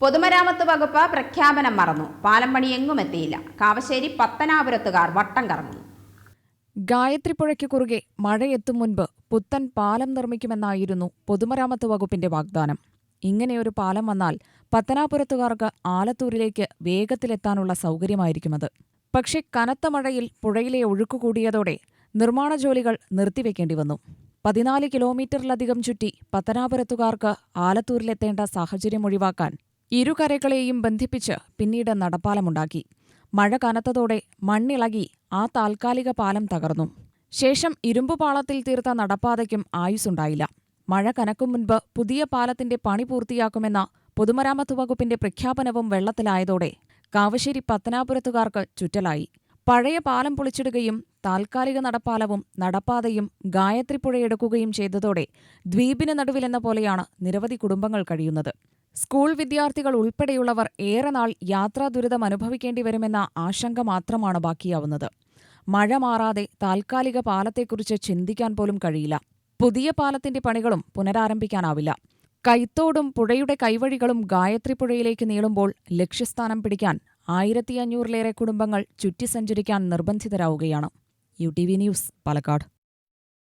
പൊതുമരാമത്ത് വകുപ്പ് പ്രഖ്യാപനം മറന്നു. പാലം പണി എങ്ങും എത്തിയില്ല. കാവശ്ശേരി പത്തനാപുരത്തുകാർ വട്ടം കറങ്ങുന്നു. ഗായത്രിപ്പുഴയ്ക്ക് കുറുകെ മഴയെത്തും മുൻപ് പുത്തൻ പാലം നിർമ്മിക്കുമെന്നായിരുന്നു പൊതുമരാമത്ത് വകുപ്പിന്റെ വാഗ്ദാനം. ഇങ്ങനെയൊരു പാലം വന്നാൽ പത്തനാപുരത്തുകാർക്ക് ആലത്തൂരിലേക്ക് വേഗത്തിലെത്താനുള്ള സൗകര്യമായിരിക്കുമത് പക്ഷേ കനത്ത മഴയിൽ പുഴയിലെ ഒഴുക്ക് കൂടിയതോടെ നിർമ്മാണ ജോലികൾ നിർത്തിവെക്കേണ്ടി വന്നു. പതിനാല് കിലോമീറ്ററിലധികം ചുറ്റി പത്തനാപുരത്തുകാർക്ക് ആലത്തൂരിലെത്തേണ്ട സാഹചര്യം ഒഴിവാക്കാൻ ഇരുകരകളെയും ബന്ധിപ്പിച്ച് പിന്നീട് നടപ്പാലമുണ്ടാക്കി. മഴ കനത്തതോടെ മണ്ണിളകി ആ താൽക്കാലിക പാലം തകർന്നു. ശേഷം ഇരുമ്പുപാളത്തിൽ തീർത്ത നടപ്പാതയ്ക്കും ആയുസുണ്ടായില്ല മഴ കനക്കും മുൻപ് പുതിയ പാലത്തിന്റെ പണി പൂർത്തിയാക്കുമെന്ന പൊതുമരാമത്ത് വകുപ്പിന്റെ പ്രഖ്യാപനവും വെള്ളത്തിലായതോടെ കാവശ്ശേരി പത്തനാപുരത്തുകാർക്ക് ചുറ്റലായി. പഴയ പാലം പൊളിച്ചിടുകയും താൽക്കാലിക നടപ്പാലവും നടപ്പാതയും ഗായത്രിപ്പുഴയെടുക്കുകയും ചെയ്തതോടെ ദ്വീപിന് നടുവിലെന്ന പോലെയാണ് നിരവധി കുടുംബങ്ങൾ കഴിയുന്നത്. സ്കൂൾ വിദ്യാർത്ഥികൾ ഉൾപ്പെടെയുള്ളവർ ഏറെ നാൾ യാത്രാ ദുരിതം അനുഭവിക്കേണ്ടി വരുമെന്ന ആശങ്ക മാത്രമാണ് ബാക്കിയാവുന്നത്. മഴ മാറാതെ താൽക്കാലിക പാലത്തെക്കുറിച്ച് ചിന്തിക്കാൻ പോലും കഴിയില്ല. പുതിയ പാലത്തിന്റെ പണികളും പുനരാരംഭിക്കാനാവില്ല. കൈത്തോടും പുഴയുടെ കൈവഴികളും ഗായത്രി പുഴയിലേക്ക് നീളുമ്പോൾ ലക്ഷ്യസ്ഥാനം പിടിക്കാൻ ആയിരത്തി അഞ്ഞൂറിലേറെ കുടുംബങ്ങൾ ചുറ്റി സഞ്ചരിക്കാൻ നിർബന്ധിതരാവുകയാണ്. U T V news Palakkad.